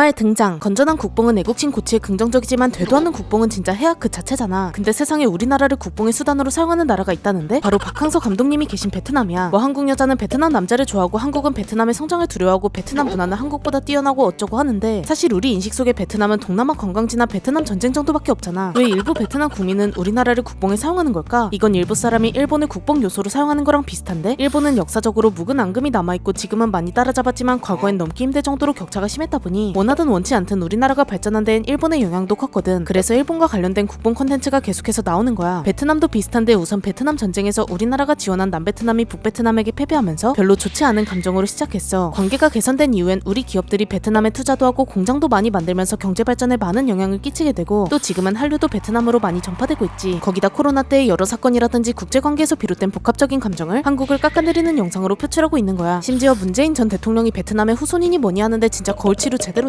드라마의 등장, 건전한 국뽕은 애국심 고치에 긍정적이지만 되도 않는 국뽕은 진짜 해악 그 자체잖아. 근데 세상에 우리나라를 국뽕의 수단으로 사용하는 나라가 있다는데 바로 박항서 감독님이 계신 베트남이야. 뭐 한국 여자는 베트남 남자를 좋아하고 한국은 베트남의 성장을 두려워하고 베트남 문화는 한국보다 뛰어나고 어쩌고 하는데 사실 우리 인식 속에 베트남은 동남아 관광지나 베트남 전쟁 정도밖에 없잖아. 왜 일부 베트남 국민은 우리나라를 국뽕에 사용하는 걸까? 이건 일부 사람이 일본을 국뽕 요소로 사용하는 거랑 비슷한데 일본은 역사적으로 묵은 앙금이 남아있고 지금은 많이 따라잡았지만 과거엔 넘기 힘들 정도로 격차가 심했다 보니 원하든 원치 않든 우리나라가 발전한 데엔 일본의 영향도 컸거든. 그래서 일본과 관련된 국뽕 콘텐츠가 계속해서 나오는 거야. 베트남도 비슷한데 우선 베트남 전쟁에서 우리나라가 지원한 남베트남이 북베트남에게 패배하면서 별로 좋지 않은 감정으로 시작했어. 관계가 개선된 이후엔 우리 기업들이 베트남에 투자도 하고 공장도 많이 만들면서 경제 발전에 많은 영향을 끼치게 되고 또 지금은 한류도 베트남으로 많이 전파되고 있지. 거기다 코로나 때의 여러 사건이라든지 국제 관계에서 비롯된 복합적인 감정을 한국을 깎아내리는 영상으로 표출하고 있는 거야. 심지어 문재인 전 대통령이 베트남의 후손이니 뭐니 하는데 진짜 거울치료 제대로 된